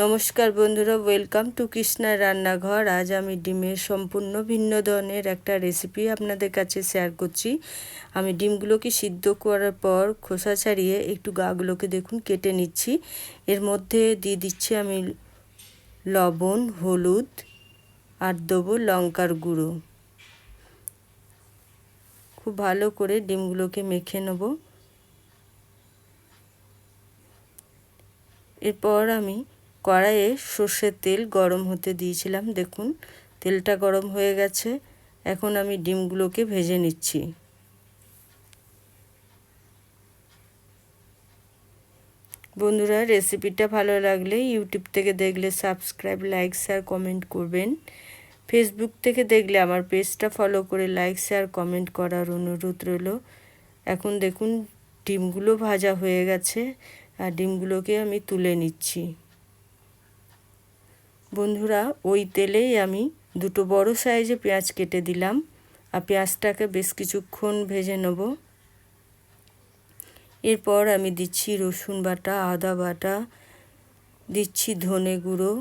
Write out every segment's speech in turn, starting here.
নমস্কার বন্ধুরা welcome to কৃষ্ণার রান্নাঘর। আজ আমি ডিমের সম্পূর্ণ ভিন্ন ধরনের একটা রেসিপি আপনাদের কাছে শেয়ার করছি। আমি ডিমগুলোকে সিদ্ধ করার পর খোসা ছাড়িয়ে একটু গাগুলোকে দেখুন, কেটে নিচ্ছি। এর মধ্যে দিয়ে দিচ্ছি আমি লবণ, হলুদ আর দেবো লঙ্কার গুঁড়ো। খুব ভালো করে ডিমগুলোকে মেখে নেব। এরপর আমি কড়াইয়ে সর্ষের তেল গরম হতে দিয়েছিলাম, দেখুন, তেলটা গরম হয়ে গেছে, এখন আমি ডিমগুলোকে ভেজে নিচ্ছি। বন্ধুরা, রেসিপিটা ভালো লাগলে ইউটিউব থেকে দেখলে সাবস্ক্রাইব, লাইক, শেয়ার, কমেন্ট করবেন। ফেসবুক থেকে দেখলে আমার পেজটা ফলো করে লাইক, শেয়ার, কমেন্ট করার অনুরোধ রইল। এখন দেখুন, ডিমগুলো ভাজা হয়ে গেছে, আর ডিমগুলোকে আমি তুলে নিচ্ছি। বন্ধুরা, ওই তেলেই আমি দুটো বড় সাইজে পেঁয়াজ কেটে দিলাম। আর পেঁয়াজটাকে বেশ কিছুক্ষণ ভেজে নেব। এরপর আমি দিচ্ছি রসুন বাটা, আদা বাটা, দিচ্ছি ধনে গুঁড়ো,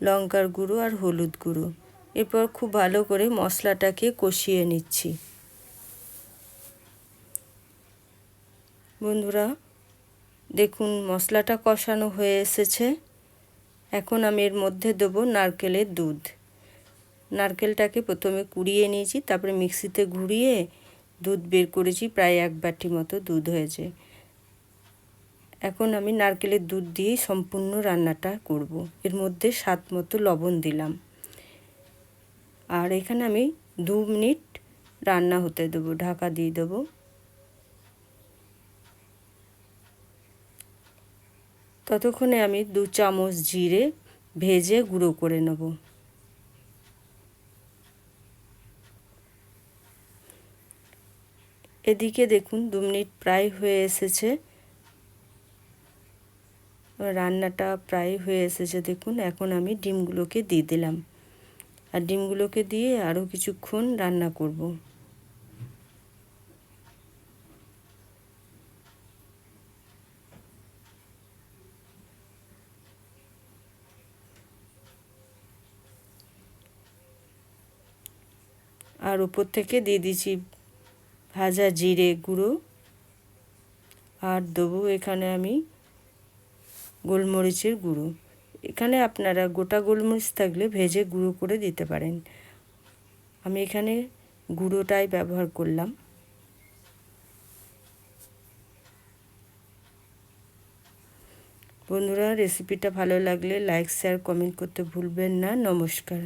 লঙ্কার গুঁড়ো আর হলুদ গুঁড়ো। এরপর খুব ভালো করে মশলাটাকে কষিয়ে নিচ্ছি। বন্ধুরা, দেখুন মশলাটা কষানো হয়ে এসেছে। এখন আমি এর মধ্যে দেবো নারকেলের দুধ। নারকেলটাকে প্রথমে কুড়িয়ে নিয়েছি, তারপরে মিক্সিতে ঘুরিয়ে দুধ বের করেছি, প্রায় এক বাটি মতো দুধ হয়েছে। এখন আমি নারকেলের দুধ দিয়েই সম্পূর্ণ রান্নাটা করব। এর মধ্যে স্বাদ মতো লবণ দিলাম। আর এখানে আমি দু মিনিট রান্না হতে দেবো, ঢাকা দিয়ে দেবো। ততক্ষণে আমি দু চামচ জিরে ভেজে গুঁড়ো করে নেব। এদিকে দেখুন দু মিনিট প্রায় হয়ে এসেছে। রান্নাটা প্রায় হয়ে এসেছে, দেখুন এখন আমি ডিমগুলোকে দিয়ে দিলাম। আর ডিমগুলোকে দিয়ে আরও কিছুক্ষণ রান্না করব। আর উপর থেকে দিয়ে দিচ্ছি ভাজা জিরে গুঁড়ো। আর দেবো এখানে আমি গোলমরিচের গুঁড়ো। এখানে আপনারা গোটা গোলমরিচ থাকলে ভেজে গুঁড়ো করে দিতে পারেন। আমি এখানে গুঁড়োটাই ব্যবহার করলাম। বন্ধুরা রেসিপিটা ভালো লাগলে লাইক শেয়ার কমেন্ট করতে ভুলবেন না। নমস্কার।